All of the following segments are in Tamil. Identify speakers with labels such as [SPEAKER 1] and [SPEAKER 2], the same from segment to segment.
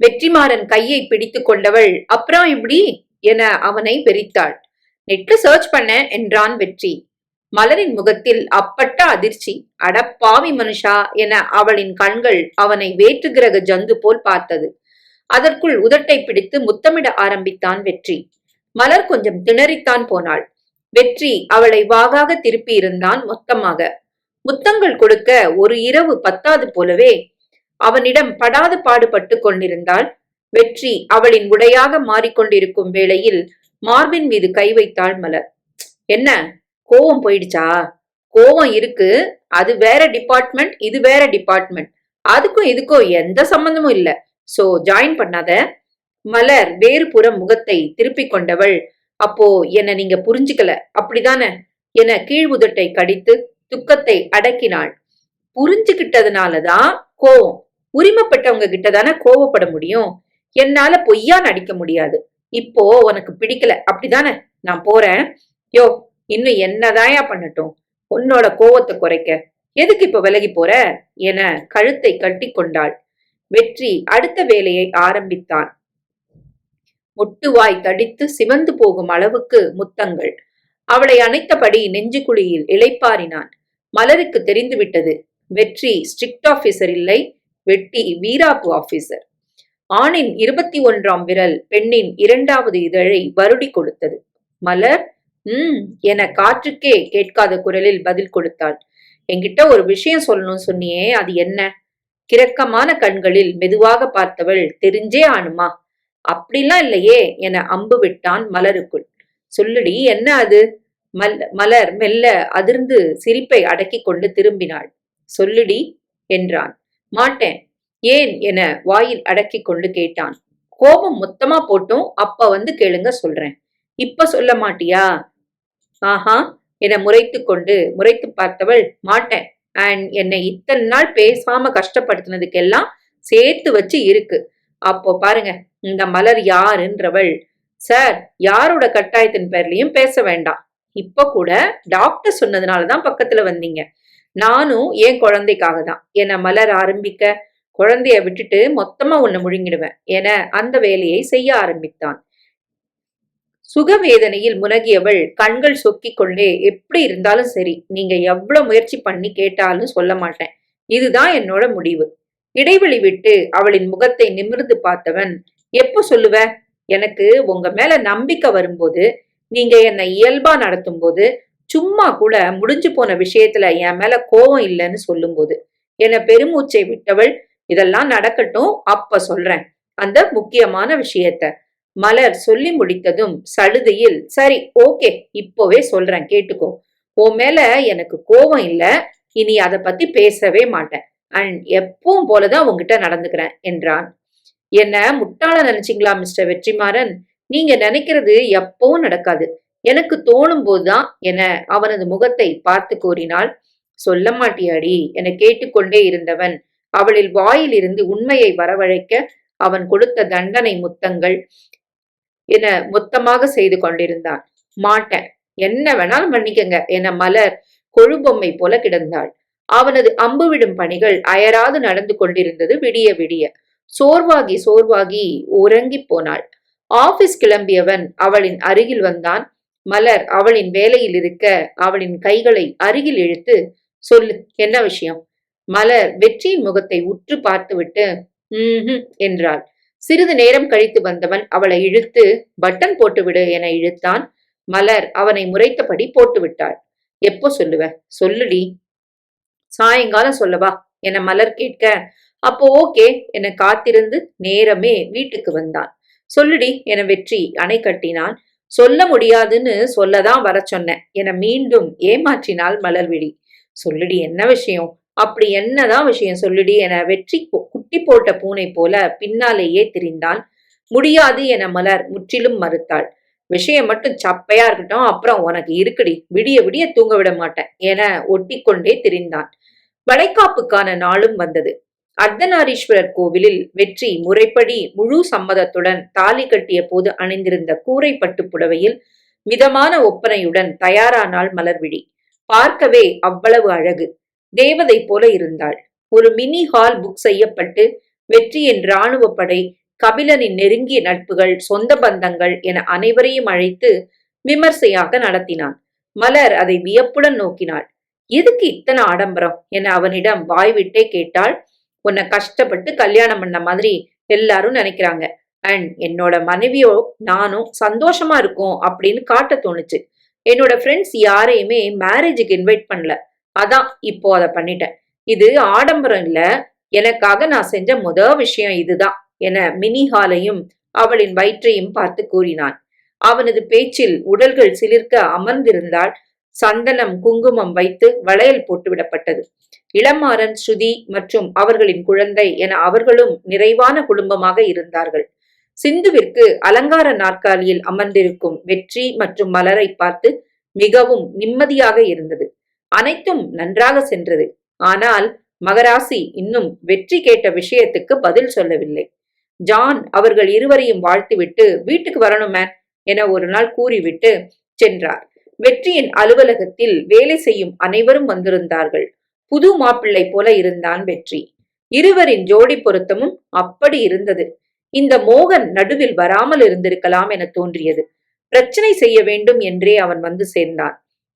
[SPEAKER 1] வெற்றிமாறன் கையை பிடித்து கொண்டவள் அப்புறம் இப்படி என அவனை வெறித்தாள். நெட்ல சர்ச் பண்ண என்றான் வெற்றி. மலரின் முகத்தில் அப்பட்ட அதிர்ச்சி. அடப்பாவி மனுஷா என அவளின் கண்கள் அவனை வேற்று கிரக ஜந்து போல் பார்த்தது. அதற்குள் உதட்டை பிடித்து முத்தமிட ஆரம்பித்தான் வெற்றி. மலர் கொஞ்சம் திணறித்தான் போனாள். வெற்றி அவளை வாகாக திருப்பி இருந்தான் மொத்தமாக. முத்தங்கள் கொடுக்க ஒரு இரவு பத்தாது போலவே அவனிடம் படாது பாடுபட்டு கொண்டிருந்தாள். வெற்றி அவளின் உடையாக மாறிக்கொண்டிருக்கும் வேளையில் மார்பின் மீது கை வைத்தாள் மலர். என்ன? கோவம் போயிடுச்சா? கோவம் இருக்கு. அது வேற டிபார்ட்மெண்ட் இது வேற டிபார்ட்மெண்ட் அதுக்கும் இதுக்கும் எந்த சம்பந்தமும் இல்ல. சோ ஜாயின் பண்ணாத. மலர் வேறு புறம் முகத்தை திருப்பிக் கொண்டவள். அப்போ என்ன நீங்க புரிஞ்சுக்கல. அப்படிதானே? என கீழ் உதட்டை கடித்து துக்கத்தை அடக்கினாள். புரிஞ்சுகிட்டதுனாலதான் கோவம். உரிமைப்பட்டவங்க கிட்ட தானே கோவப்பட முடியும்? என்னால பொய்யா நடிக்க முடியாது. இப்போ உனக்கு பிடிக்கல. அப்படிதானே? நான் போறேன். யோ இன்னும் என்னதாயா பண்ணட்டும்? உன்னோட கோவத்தை குறைக்க. எதுக்கு இப்ப விலகி போற? என கழுத்தை கட்டி கொண்டாள். வெற்றி அடுத்த வேலையை ஆரம்பித்தான். முட்டுவாய் தடித்து சிவந்து போகும் அளவுக்கு முத்தங்கள். அவளை அணைத்தபடி நெஞ்சுக்குழியில் இளைப்பாரினான் மலருக்கு தெரிந்துவிட்டது. வெற்றி ஸ்ட்ரிக்ட் ஆபீசர் இல்லை. வெட்டி வீராப்பு ஆபீசர் ஆணின் இருபத்தி ஒன்றாம் விரல் பெண்ணின் இரண்டாவது இதழை வருடி கொடுத்தது. மலர் ம் என காற்றுக்கே கேட்காத குரலில் பதில் கொடுத்தாள். என்கிட்ட ஒரு விஷயம் சொல்லணும் சொன்னியே அது என்ன? கிரக்கமான கண்களில் மெதுவாக பார்த்தவள் தெரிஞ்சே ஆணுமா? அப்படிலாம் இல்லையே என அம்பு விட்டான் மலருக்குள். சொல்லுடி என்ன அது? மல் மலர் மெல்ல அதிர்ந்து சிரிப்பை அடக்கி கொண்டு திரும்பினாள். சொல்லுடி என்றான். மாட்டேன். ஏன் என வாயில் அடக்கி கொண்டு கேட்டான். கோபம் மொத்தமா போட்டும் அப்ப வந்து கேளுங்க சொல்றேன். இப்ப சொல்ல மாட்டியா? ஆஹா என முறைத்து கொண்டு முறைத்து பார்த்தவள் மாட்டேன். அண்ட் என்னை இத்தனை நாள் பேசாம கஷ்டப்படுத்தினதுக்கெல்லாம் சேர்த்து வச்சு இருக்கு. அப்போ பாருங்க இந்த மலர் யாருன்றவள். சார் யாரோட கட்டாயத்தின் பேர்லயும் பேச வேண்டாம். இப்ப கூட டாக்டர் சொன்னதுனாலதான் பக்கத்துல வந்தீங்க. நானும் என் குழந்தைக்காக தான் என மலர் ஆரம்பிக்க குழந்தைய விட்டுட்டு மொத்தமா உன்னை முழுங்கிடுவேன் என அந்த வேலையை செய்ய ஆரம்பித்தான். சுகவேதனையில் முனகியவள் கண்கள் சொக்கிக் கொண்டே எப்படி இருந்தாலும் சரி நீங்க எவ்வளவு முயற்சி பண்ணி கேட்டாலும் சொல்ல மாட்டேன். இதுதான் என்னோட முடிவு. இடைவெளி விட்டு அவளின் முகத்தை நிமிர்ந்து பார்த்தவன் எப்போ சொல்லுவ? எனக்கு உங்க மேல நம்பிக்கை வரும்போது நீங்க என்னை இயல்பா நடத்தும் போது சும்மா கூட முடிஞ்சு போன விஷயத்துல என் மேல கோவம் இல்லைன்னு சொல்லும்போது என பெருமூச்சை விட்டவள் இதெல்லாம் நடக்கட்டும் அப்ப சொல்றேன். அந்த முக்கியமான விஷயத்த. மலர் சொல்லி முடித்ததும் சலுதையில் சரி ஓகே இப்போவே சொல்றேன் கேட்டுக்கோ. உன் மேல எனக்கு கோபம் இல்ல இனி அதை பத்தி பேசவே மாட்டேன். அண்ட் எப்பவும் போலதான் உங்ககிட்ட நடந்துக்கிறேன் என்றான். என்ன முட்டாள நினைச்சிங்களா மிஸ்டர் வெற்றிமாறன்? நீங்க நினைக்கிறது எப்பவும் நடக்காது. எனக்கு தோணும் போதுதான் என அவனது முகத்தை பார்த்து கூறினாள். சொல்ல மாட்டியாடி என கேட்டுக்கொண்டே இருந்தவன். அவளில் வாயில் இருந்து உண்மையை வரவழைக்க அவன் கொடுத்த தண்டனை முத்தங்கள் என மொத்தமாக செய்து கொண்டிருந்தான். மாட்டேன். என்ன வேணாலும் மன்னிக்கங்க என மலர் கொழுபொம்மை போல கிடந்தாள். அவனது அம்பு விடும் பணிகள் அயராது நடந்து கொண்டிருந்தது விடிய விடிய. சோர்வாகி சோர்வாகி உறங்கி போனாள். ஆபீஸ் கிளம்பியவன் அவளின் அருகில் வந்தான். மலர் அவளின் வேலையில் இருக்க அவளின் கைகளை அருகில் இழுத்து சொல்லு என்ன விஷயம்? மலர் வெற்றியின் முகத்தை உற்று பார்த்துவிட்டு ம் என்றாள். சிறிது நேரம் கழித்து வந்தவன் அவளை இழுத்து பட்டன் போட்டுவிடு என இழுத்தான். மலர் அவனை முறைத்தபடி போட்டு விட்டாள் எப்போ சொல்லுவ? சொல்லுடி. சாயங்காலம் சொல்லவா? என மலர் கேட்க அப்போ ஓகே என காத்திருந்து நேரமே வீட்டுக்கு வந்தான். சொல்லுடி என வெற்றி அணை கட்டினான். சொல்ல முடியாதுன்னு சொல்லதான் வர சொன்னேன். என மீண்டும் ஏமாற்றினாள் மலர்விழி சொல்லுடி என்ன விஷயம்? அப்படி என்னதான் விஷயம்? சொல்லுடி என வெற்றி குட்டி போட்ட பூனை போல பின்னாலேயே திரிந்தான். முடியாது என மலர் முற்றிலும் மறுத்தாள். விஷயம் மட்டும் சப்பையா இருக்கட்டும் அப்புறம் உனக்கு இருக்குடி. விடிய விடிய தூங்க விட மாட்டேன் என ஒட்டி கொண்டே திரிந்தான். வளைக்காப்புக்கான நாளும் வந்தது. அர்த்தநாரீஸ்வரர் கோவிலில் வெற்றி முறைப்படி முழு சம்மதத்துடன் தாலி கட்டிய போது அணிந்திருந்த கூரை பட்டு புடவையில் மிதமான ஒப்பனையுடன் தயாரானாள் மலர்விழி. பார்க்கவே அவ்வளவு அழகு. தேவதை போல இருந்தாள். ஒரு மினி ஹால் புக் செய்யப்பட்டு வெற்றியின் ராணுவ படை கபிலனின் நெருங்கிய நட்புகள் சொந்த பந்தங்கள் என அனைவரையும் அழைத்து விமர்சையாக நடத்தினான். மலர் அதை வியப்புடன் நோக்கினாள். எதுக்கு இத்தனை ஆடம்பரம்? என அவனிடம் வாய்விட்டே கேட்டாள். உன்னை கஷ்டப்பட்டு கல்யாணம் பண்ண மாதிரி எல்லாரும் நினைக்கிறாங்க. அண்ட் என்னோட மனைவியோ நானும் சந்தோஷமா இருக்கும் அப்படின்னு காட்ட தோணுச்சு. என்னோட ஃப்ரெண்ட்ஸ் யாரையுமே மேரேஜுக்கு இன்வைட் பண்ணல. அதான் இப்போ அதை பண்ணிட்டேன். இது ஆடம்பரம் இல்ல. எனக்காக நான் செஞ்ச முத விஷயம் இதுதான் என மினி ஹாலையும் அவளின் வயிற்றையும் பார்த்து கூறினான். அவனது பேச்சில் உடல்கள் சிலிர்க்க அமர்ந்திருந்தால் சந்தனம் குங்குமம் வைத்து வளையல் போட்டுவிடப்பட்டது இளமாறன் ஸ்ருதி மற்றும் அவர்களின் குழந்தை என அவர்களும் நிறைவான குடும்பமாக இருந்தார்கள். சிந்துவிற்கு அலங்கார நாற்காலியில் அமர்ந்திருக்கும் வெற்றி மற்றும் மலரை பார்த்து மிகவும் நிம்மதியாக இருந்தது. அனைத்தும் நன்றாக சென்றது. ஆனால் மகராசி இன்னும் வெற்றி கேட்ட விஷயத்துக்கு பதில் சொல்லவில்லை. ஜான் அவர்கள் இருவரையும் வாழ்த்துவிட்டு வீட்டுக்கு வரணுமே என ஒரு நாள் கூறிவிட்டு சென்றார். வெற்றியின் அலுவலகத்தில் வேலை செய்யும் அனைவரும் வந்திருந்தார்கள். புது மாப்பிள்ளை போல இருந்தான் வெற்றி. இருவரின் ஜோடி பொருத்தமும் அப்படி இருந்தது. இந்த மோகன் நடுவில் வராமல் இருந்திருக்கலாம் என தோன்றியது. பிரச்சனை செய்ய வேண்டும் என்றே அவன் வந்து சேர்ந்தான்.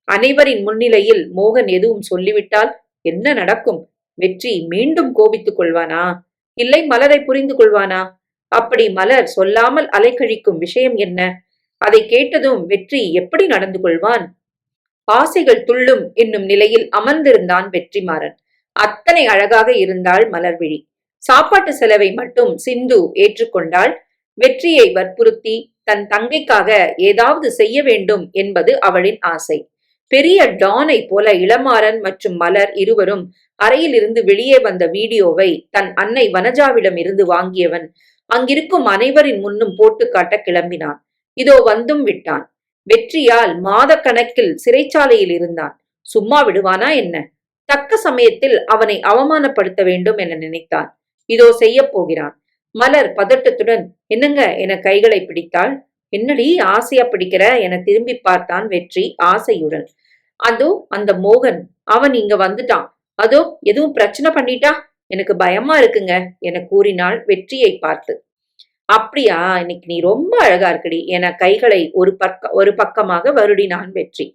[SPEAKER 1] அனைவரின் முன்னிலையில் மோகன் எதுவும் சொல்லிவிட்டால் என்ன நடக்கும்? வெற்றி மீண்டும் கோபித்துக் கொள்வானா? இல்லை மலரை புரிந்து கொள்வானா? அப்படி மலர் சொல்லாமல் அலைக்கழிக்கும் விஷயம் என்ன? அதை கேட்டதும் வெற்றி எப்படி நடந்து கொள்வான்? ஆசைகள் துள்ளும் என்னும் நிலையில் அமர்ந்திருந்தான் வெற்றிமாறன். அத்தனை அழகாக இருந்தாள் மலர்விழி. சாப்பாட்டு செலவை மட்டும் சிந்து ஏற்றுக்கொண்டாள். வெற்றியை வற்புறுத்தி தன் தங்கைக்காக ஏதாவது செய்ய வேண்டும் என்பது அவளின் ஆசை. பெரிய டானை போல இளமாறன் மற்றும் மலர் இருவரும் அறையிலிருந்து வெளியே வந்த வீடியோவை தன் அன்னை வனஜாவிடம் இருந்து வாங்கியவன். அங்கிருக்கும் அனைவரின் முன்னும் போட்டு காட்ட கிளம்பினான். இதோ வந்தும் விட்டான். வெற்றியால் மாத கணக்கில் சிறைச்சாலையில் இருந்தான். சும்மா விடுவானா என்ன? தக்க சமயத்தில் அவனை அவமானப்படுத்த வேண்டும் என நினைத்தான். இதோ செய்ய போகிறான். மலர் பதட்டத்துடன் என்னங்க என கைகளை பிடித்தாள்? என்னடி ஆசையா பிடிக்கிற? என திரும்பி பார்த்தான் வெற்றி ஆசையுடன். அதோ அந்த மோகன் அவன் இங்க வந்துட்டான். அதோ எதுவும் பிரச்சனை பண்ணிட்டா? எனக்கு பயமா இருக்குங்க என கூறினாள் வெற்றியை பார்த்து. அப்படியா? இன்னைக்கு நீ ரொம்ப அழகா இருக்குடி. என கைகளை ஒரு பக்க ஒரு பக்கமாக வருடினான் வெற்றி.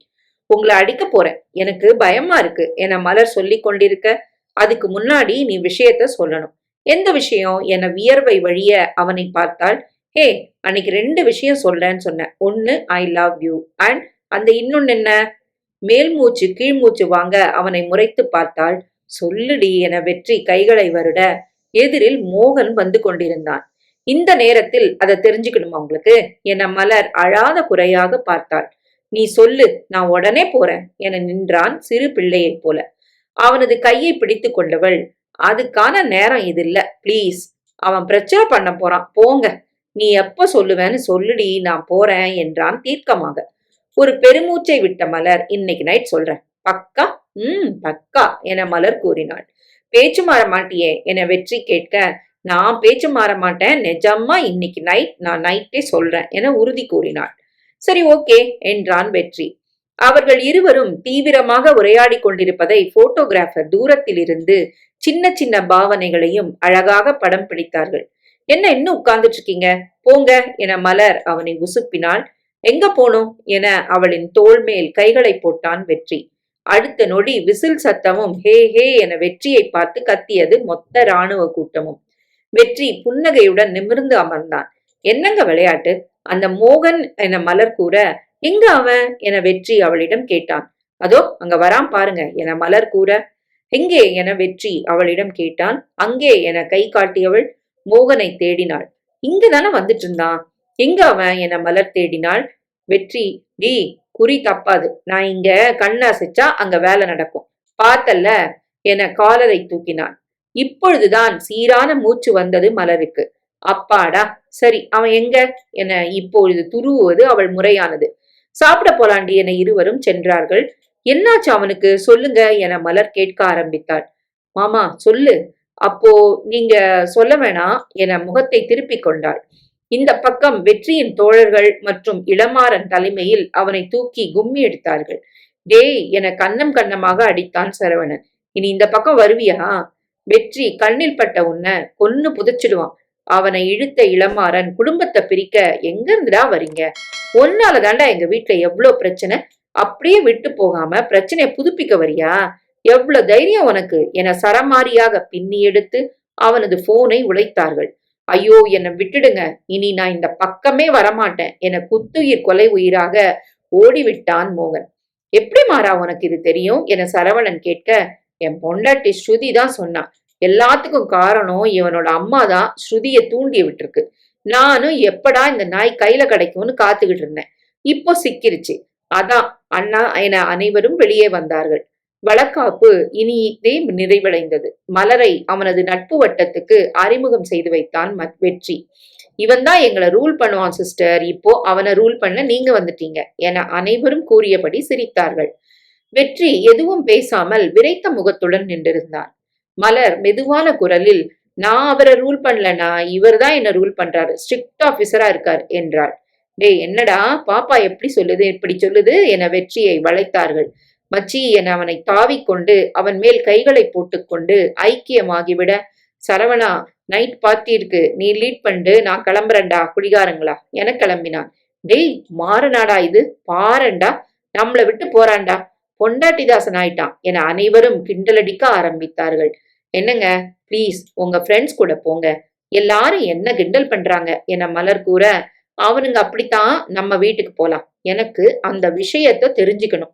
[SPEAKER 1] உங்களை அடிக்க போறேன். எனக்கு பயமா இருக்கு. என மலர் சொல்லி கொண்டிருக்க அதுக்கு முன்னாடி நீ விஷயத்த சொல்லணும். எந்த விஷயம்? என வியர்வை வழிய அவனை பார்த்தால் ஹே அன்னைக்கு ரெண்டு விஷயம் சொல்றேன்னு சொன்னேன் ஒன்னு ஐ லவ் யூ அண்ட் அந்த இன்னொன்னு என்ன? மேல் மூச்சு கீழ் மூச்சு வாங்க அவனை முறைத்து பார்த்தாள். சொல்லுடி என வெற்றி கைகளை வருட. எதிரில் மோகன் வந்து கொண்டிருந்தான். இந்த நேரத்தில் அதை தெரிஞ்சுக்கணுமா உங்களுக்கு? என மலர் அழாத குறையாக பார்த்தாள். நீ சொல்லு நான் உடனே போறேன் என நின்றான் சிறு பிள்ளையைப் போல. அவனது கையை பிடித்து கொண்டவள் அதுக்கான நேரம் இது இல்ல ப்ளீஸ் அவன் பிரச்சனை பண்ண போறான் போங்க நீ எப்ப சொல்லுவேன்னு சொல்லுடி நான் போறேன் என்றான் தீர்க்கமாக. ஒரு பெருமூச்சை விட்ட மலர் இன்னைக்கு நைட் சொல்றேன். பக்கா? ம் பக்கா என மலர் கூறினாள். பேச்சு மாற மாட்டியே என வெற்றி கேட்க நான் பேச்சு மாற மாட்டேன். நிஜமா இன்னைக்கு நைட் நான் நைட்டே சொல்றேன் என உறுதி கூறினாள். சரி ஓகே என்றான் வெற்றி. அவர்கள் இருவரும் தீவிரமாக உரையாடி கொண்டிருப்பதை போட்டோகிராஃபர் தூரத்தில் இருந்து சின்ன சின்ன பாவனைகளையும் அழகாக படம் பிடித்தார்கள். என்ன இன்னும் உட்கார்ந்துட்டு இருக்கீங்க? போங்க என மலர் அவனை உசுப்பினாள். எங்க போனோம்? என அவளின் தோல் மேல் கைகளை போட்டான் வெற்றி. அடுத்த நொடி விசில் சத்தமும் ஹே ஹே என வெற்றியை பார்த்து கத்தியது மொத்த ராணுவ கூட்டமும். வெற்றி புன்னகையுடன் நிமிர்ந்து அமர்ந்தான். என்னங்க விளையாட்டு? அந்த மோகன் என மலர் கூற எங்க அவன்? என வெற்றி அவளிடம் கேட்டான். அதோ அங்க வரான் பாருங்க என மலர் கூற எங்கே? என வெற்றி அவளிடம் கேட்டான். அங்கே என கை காட்டியவள் மோகனை தேடினாள். இங்கதானே வந்துட்டு இருந்தான் எங்க அவன்? என மலர் தேடினாள் வெற்றி. டி குறி தப்பாது. நான் இங்க கண்ணாசிச்சா அங்க வேலை நடக்கும். பார்த்தல்ல என காலரை தூக்கினான் இப்பொழுதுதான் சீரான மூச்சு வந்தது மலருக்கு. அப்பாடா சரி அவன் எங்க? என இப்பொழுது துருவுவது அவள் முறையானது. சாப்பிட போலாண்டி என இருவரும் சென்றார்கள். என்னாச்சு அவனுக்கு? சொல்லுங்க என மலர் கேட்க ஆரம்பித்தாள். மாமா சொல்லு. அப்போ நீங்க சொல்ல வேணாம் என முகத்தை திருப்பிக் கொண்டாள். இந்த பக்கம் வெற்றியின் தோழர்கள் மற்றும் இளமாறன் தலைமையில் அவனை தூக்கி கும்மி எடுத்தார்கள். டேய் என கன்னம் கன்னமாக அடித்தான் சரவணன். இனி இந்த பக்கம் வருவியா? வெற்றி கண்ணில் பட்ட உன்னை கொன்னு புதைச்சிடுவான். அவனை இழுத்த இளமாறன் குடும்பத்தை பிரிக்க எங்க இருந்துடா வரீங்க? ஒன்னால தாண்டா எங்க வீட்டுல எவ்வளவு பிரச்சனை? அப்படியே விட்டு போகாம பிரச்சனையை புதுப்பிக்க வரியா? எவ்வளவு தைரியம் உனக்கு? என சரமாரியாக பின்னி எடுத்து அவனது போனை உழைத்தார்கள் ஐயோ என்னை விட்டுடுங்க. இனி நான் இந்த பக்கமே வரமாட்டேன் என குத்துயிர் கொலை உயிராக ஓடிவிட்டான் மோகன். எப்படி மாறா உனக்கு இது தெரியும்? என சரவணன் கேட்க என் பொண்டாட்டி ஸ்ருதி தான் சொன்னா. எல்லாத்துக்கும் காரணம் இவனோட அம்மா தான் ஸ்ருதியை தூண்டி விட்டுருக்கு. நானும் எப்படா இந்த நாய் கையில கிடைக்கும்னு காத்துக்கிட்டு இருந்தேன். இப்போ சிக்கிருச்சு. அதான் அண்ணா என அனைவரும் வெளியே வந்தார்கள். வழக்காப்பு இனிதே நிறைவடைந்தது. மலரை அவனது நட்பு வட்டத்துக்கு அறிமுகம் செய்து வைத்தான் மத் வெற்றி. இவன் தான் எங்களை ரூல் பண்ணுவான் சிஸ்டர் இப்போ அவனை ரூல் பண்ண நீங்க வந்துட்டீங்க என அனைவரும் கூறியபடி சிரித்தார்கள். வெற்றி எதுவும் பேசாமல் விரைத்த முகத்துடன் நின்றிருந்தான் மலர் மெதுவான குரலில் நான் அவரை ரூல் பண்ணலனா இவர் தான் என்ன ரூல் பண்றாரு ஸ்ட்ரிக்ட் ஆபீசரா இருக்கார் என்றாள். டேய் என்னடா பாப்பா எப்படி சொல்லுது இப்படி சொல்லுது என வெற்றியை வளைத்தார்கள். மச்சி என அவனை தாவிக்கொண்டு அவன் மேல் கைகளை போட்டுக்கொண்டு ஐக்கியமாகிவிட சரவணா நைட் பார்ட்டி இருக்கு நீ லீட் பண்ணிட்டு நான் கிளம்புறேன்டா குடிகாரங்களா என கிளம்பினான். டேய் மாறனாடா இது பாரண்டா நம்மளை விட்டு போறான்டா பொண்டாட்டிதாசன் ஆயிட்டான் என அனைவரும் கிண்டலடிக்க ஆரம்பித்தார்கள். என்னங்க? ப்ளீஸ் உங்க ஃப்ரெண்ட்ஸ் கூட போங்க. எல்லாரும் என்ன கிண்டல் பண்றாங்க என மலர் கூற அவனுங்க அப்படித்தான் நம்ம வீட்டுக்கு போலாம். எனக்கு அந்த விஷயத்தை தெரிஞ்சுக்கணும்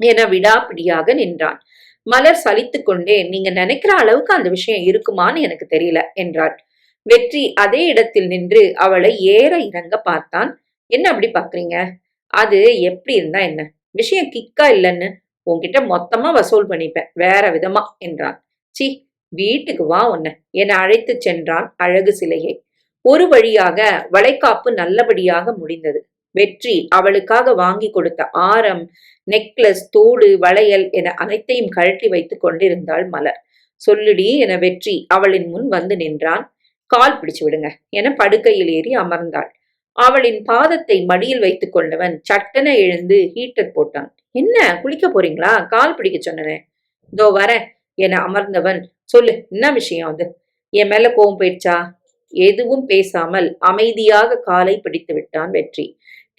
[SPEAKER 1] என விடாப்பிடியாக நின்றான். மலர் சலித்து கொண்டே நீங்க நினைக்கிற அளவுக்கு அந்த விஷயம் இருக்குமான்னு எனக்கு தெரியல என்றாள். வெற்றி அதே இடத்தில் நின்று அவளை ஏற இறங்க பார்த்தான். என்ன அப்படி பாக்குறீங்க? அது எப்படி இருந்தா என்ன? விஷயம் கிக்கா இல்லைன்னு உன்கிட்ட மொத்தமா வசூல் பண்ணிப்பேன். வேற விதமா என்றான். சி வீட்டுக்கு வா உன்ன. என அழைத்து சென்றான் அழகு சிலையை. ஒரு வழியாக வளைக்காப்பு நல்லபடியாக முடிந்தது. வெற்றி அவளுக்காக வாங்கி கொடுத்த ஆரம் நெக்லஸ் தோடு வளையல் என அனைத்தையும் கழட்டி வைத்துக் கொண்டிருந்தாள் மலர். சொல்லுடி என வெற்றி அவளின் முன் வந்து நின்றான். கால் பிடிச்சு விடுங்க என படுக்கையில் ஏறி அமர்ந்தாள். அவளின் பாதத்தை மடியில் வைத்துக் கொண்டவன் சட்டென எழுந்து ஹீட்டர் போட்டான். என்ன? குளிக்க போறீங்களா? கால் பிடிக்க சொன்னனே. இதோ வரேன் என அமர்ந்தவன் சொல்லு என்ன விஷயம் அது? என் மேல கோவம் போயிடுச்சா? எதுவும் பேசாமல் அமைதியாக காலை பிடித்து விட்டான் வெற்றி.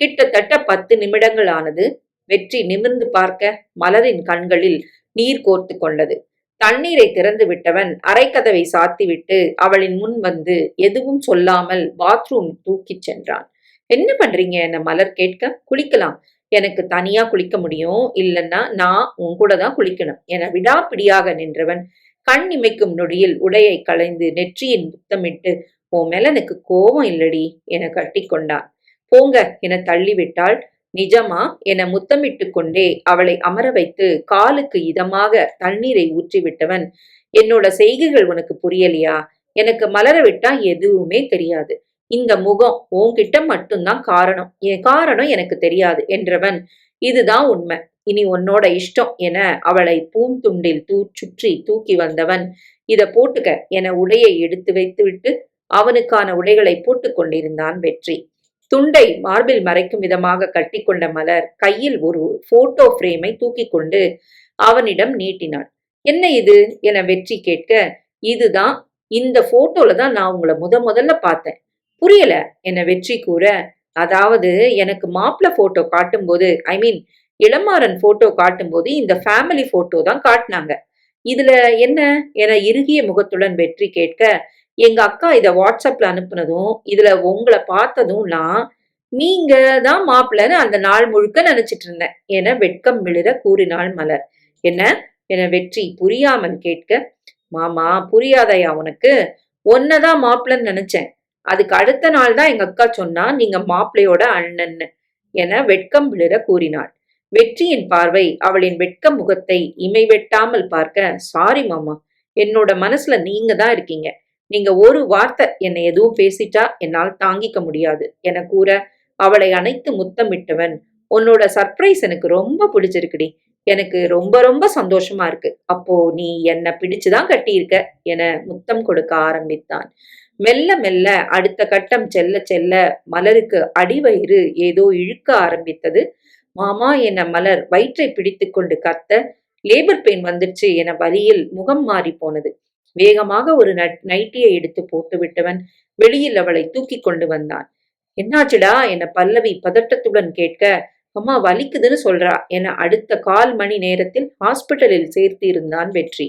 [SPEAKER 1] கிட்டத்தட்ட பத்து நிமிடங்கள் ஆனது வெற்றி நிமிர்ந்து பார்க்க மலரின் கண்களில் நீர் கோர்த்து கொண்டது. தண்ணீரை திறந்து விட்டவன் அரைக்கதவை சாத்திவிட்டு அவளின் முன் வந்து எதுவும் சொல்லாமல் பாத்ரூம் தூக்கிச் சென்றான். என்ன பண்றீங்க? என்ன மலர் கேட்க குளிக்கலாம். எனக்கு தனியா குளிக்க முடியும். இல்லைன்னா நான் உன் கூட தான் குளிக்கணும் என விடாப்பிடியாக நின்றவன் கண் இமைக்கும் நொடியில் உடையை களைந்து நெற்றியின் முத்தமிட்டு உன் மேல எனக்கு கோபம் இல்லடி என கட்டிக்கொண்டான் போங்க என தள்ளிவிட்டாள். நிஜமா என முத்தமிட்டு கொண்டே அவளை அமர வைத்து காலுக்கு இதமாக தண்ணீரை ஊற்றிவிட்டவன் என்னோட செய்கைகள் உனக்கு புரியலையா? எனக்கு மலர விட்டா எதுவுமே தெரியாது. இந்த முகம் உன்கிட்ட மட்டும்தான் காரணம். என் காரணம் எனக்கு தெரியாது என்றவன். இதுதான் உண்மை. இனி உன்னோட இஷ்டம் என அவளை பூந்துண்டில் தூ சுற்றி தூக்கி வந்தவன். இத போட்டுக்க என உடையை எடுத்து வைத்துவிட்டு அவனுக்கான உடைகளை போட்டுக் கொண்டிருந்தான் வெற்றி. துண்டை மார்பில் மறைக்கும் விதமாக கட்டிக்கொண்ட மலர் கையில் ஒரு போட்டோ ஃப்ரேமை தூக்கி கொண்டு அவனிடம் நீட்டினாள். என்ன இது? என வெற்றி கேட்க இதுதான் இந்த போட்டோல தான் நான் உங்களை முத முதல்ல பார்த்தேன். புரியல? என வெற்றி கூற அதாவது எனக்கு மாப்பிள்ள போட்டோ காட்டும்போது ஐ மீன் இளமாறன் போட்டோ காட்டும்போது இந்த ஃபேமிலி போட்டோ தான் காட்டினாங்க. இதுல என்ன? என இறுகிய முகத்துடன் வெற்றி கேட்க எங்க அக்கா இதை வாட்ஸ்அப்ல அனுப்புனதும் இதுல உங்களை பார்த்ததும் நான் நீங்க தான் மாப்பிள்ளன்னு அந்த நாள் முழுக்க நினைச்சிட்டு இருந்தேன். என வெட்கம் விழுற கூறினாள் மலர். என்ன? என வெற்றி புரியாமல் கேட்க மாமா புரியாதையா உனக்கு? ஒன்னதான் மாப்பிள்ளன்னு நினைச்சேன். அதுக்கு அடுத்த நாள் தான் எங்க அக்கா சொன்னா நீங்க மாப்பிள்ளையோட அண்ணன்னு. என வெட்கம் விழுற கூறினாள். வெற்றியின் பார்வை அவளின் வெட்க முகத்தை இமை வெட்டாமல் பார்க்க சாரி மாமா என்னோட மனசுல நீங்க தான் இருக்கீங்க. நீங்க ஒரு வார்த்தை என்னை எதுவும் பேசிட்டா என்னால் தாங்கிக்க முடியாது என கூற அவளை அணைத்து முத்தமிட்டவன். உன்னோட சர்ப்ரைஸ் எனக்கு ரொம்ப பிடிச்சிருக்குடி. எனக்கு ரொம்ப ரொம்ப சந்தோஷமா இருக்கு. அப்போ நீ என்னை பிடிச்சுதான் கட்டியிருக்க என முத்தம் கொடுக்க ஆரம்பித்தான். மெல்ல மெல்ல அடுத்த கட்டம் செல்ல செல்ல மலருக்கு அடிவயிறு ஏதோ இழுக்க ஆரம்பித்தது. மாமா என மலர் வயிற்றை பிடித்துக்கொண்டு கத்த லேபர் பெயின் வந்துடுச்சு என வழியில் முகம் மாறி போனது. வேகமாக ஒரு நைட்டியை எடுத்து போட்டு விட்டவன் வெளியில் அவளை தூக்கி கொண்டு வந்தான். என்னாச்சுடா? என பல்லவி பதட்டத்துடன் கேட்க அம்மா வலிக்குதுன்னு சொல்றா என அடுத்த கால் மணி நேரத்தில் ஹாஸ்பிட்டலில் சேர்த்து இருந்தான் வெற்றி.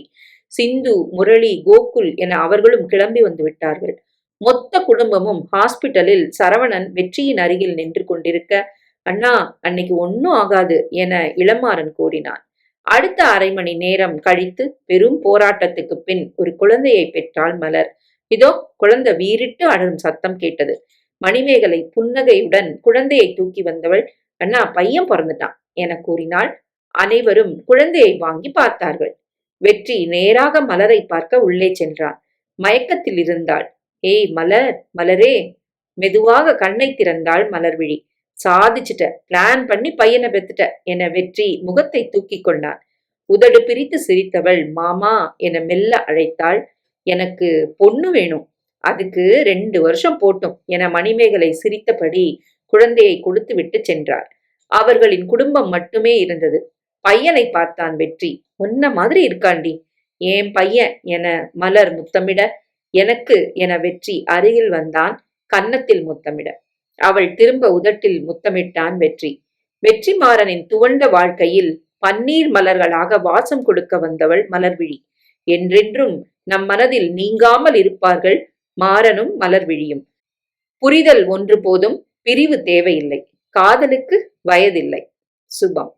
[SPEAKER 1] சிந்து முரளி கோகுல் என அவர்களும் கிளம்பி வந்து விட்டார்கள். மொத்த குடும்பமும் ஹாஸ்பிட்டலில் சரவணன் வெற்றியின் அருகில் நின்று கொண்டிருக்க அண்ணா அன்னைக்கு ஒன்னும் ஆகாது என இளமாறன் கூறினான். அடுத்த அரை மணி நேரம் கழித்து பெரும் போராட்டத்துக்கு பின் ஒரு குழந்தையை பெற்றாள் மலர். இதோ குழந்தை வீறிட்டு அழும் சத்தம் கேட்டது. மணிமேகலை புன்னகையுடன் குழந்தையை தூக்கி வந்தவள் அண்ணா பையன் பிறந்துட்டான் என கூறினாள். அனைவரும் குழந்தையை வாங்கி பார்த்தார்கள். வெற்றி நேராக மலரை பார்க்க உள்ளே சென்றான் மயக்கத்தில் இருந்தாள். ஏய் மலர் மலரே மெதுவாக கண்ணை திறந்தாள் மலர்விழி. சாதிச்சிட்ட பிளான் பண்ணி பையனை பெத்துட்ட என வெற்றி முகத்தை தூக்கி கொண்டான். உதடு பிரித்து சிரித்தவள் மாமா என மெல்ல அழைத்தாள். எனக்கு பொண்ணு வேணும். அதுக்கு ரெண்டு வருஷம் போட்டும் என மணிமேகலை சிரித்தபடி குழந்தையை கொடுத்து விட்டு சென்றார். அவர்களின் குடும்பம் மட்டுமே இருந்தது. பையனை பார்த்தான் வெற்றி. உன்ன மாதிரி இருக்காண்டி. ஏன் பையன்? என மலர் முத்தமிட. எனக்கு என வெற்றி அருகில் வந்தான். கன்னத்தில் முத்தமிட. அவள் திரும்ப உதட்டில் முத்தமிட்டான் வெற்றி. வெற்றிமாறனின் துவண்ட வாழ்க்கையில் பன்னீர் மலர்களாக வாசம் கொடுக்க வந்தவள் மலர்விழி. என்றென்றும் நம் மனதில் நீங்காமல் இருப்பார்கள் மாறனும் மலர்விழியும். புரிதல் ஒன்று போதும் பிரிவு தேவையில்லை. காதலுக்கு வயதில்லை. சுபம்.